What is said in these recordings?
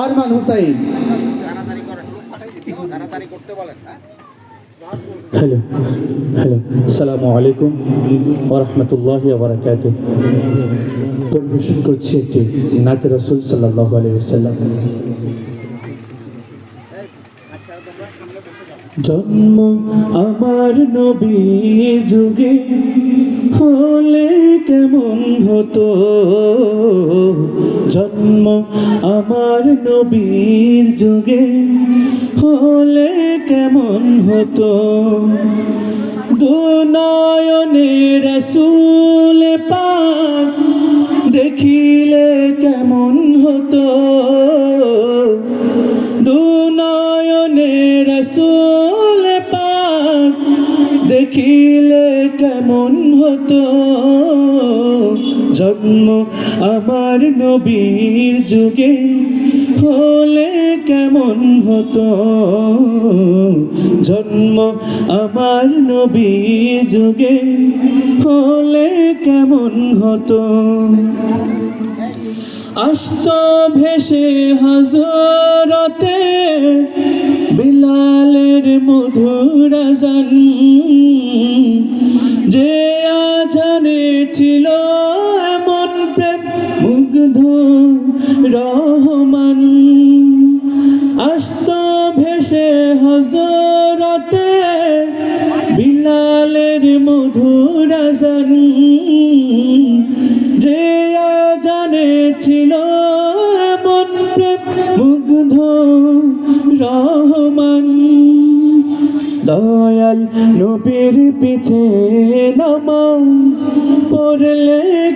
Arman Hussain. Hello hello আসসালামু আলাইকুম ওরহমতুল্লাহ বারাকাত পরিবেশন করছি একটি নাতে রসুল সাল্লাহ আলাইসাল্লাম জন্ম আমার নবী যুগে হলে কেমন হতো? জন্ম আমার নবীর যুগে হলে কেমন হতো? দুনয়নে রসুল আমার নবীর যুগে হলে কেমন হতো? জন্ম আমার নবীর যুগে হলে কেমন হতো? আস্ত ভেসে হজরতে বিলালের মধুর আজান, যে আজানে ছিল রহমান। আস্ত ভেসে হজরতে বিলালের মধুর আজান। যে জানে ছিল এমন প্রেম মুগ্ধ রহমান। দয়াল নবীর পিছে নামাও পড়লে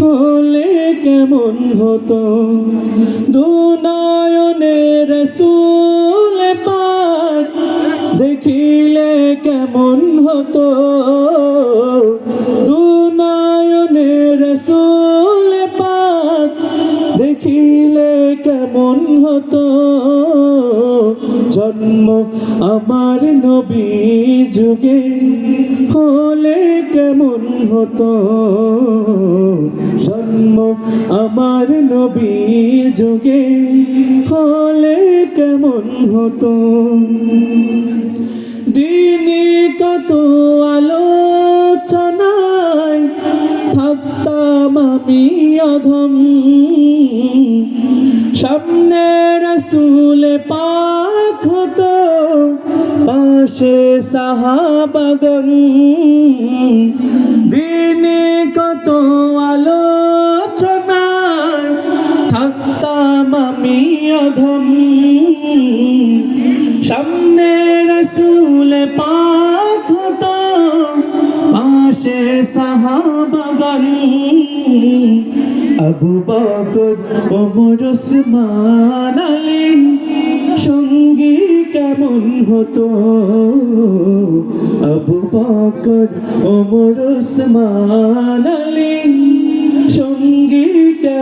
হলে কেমন হতো? দুনয়নে রসুল জন্ম আমার নবী যুগে হলে কেমন হতো? জন্ম আমার নবী যুগে হলে কেমন হতো? দিনে কত আলোচনায় থাকতাম আমি অধম। সামনে রসুল হতো পাশে সাহাবাগন দিনে কত আলোচনায় থাকতাম আমি অধম। সামনে রসুল পাক পাশে সাহাবাগন আবু বকর ওমর ওসমান আলী সঙ্গী কেমন হতো? আবু বকর ওমর ওসমান আলী সঙ্গী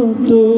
oh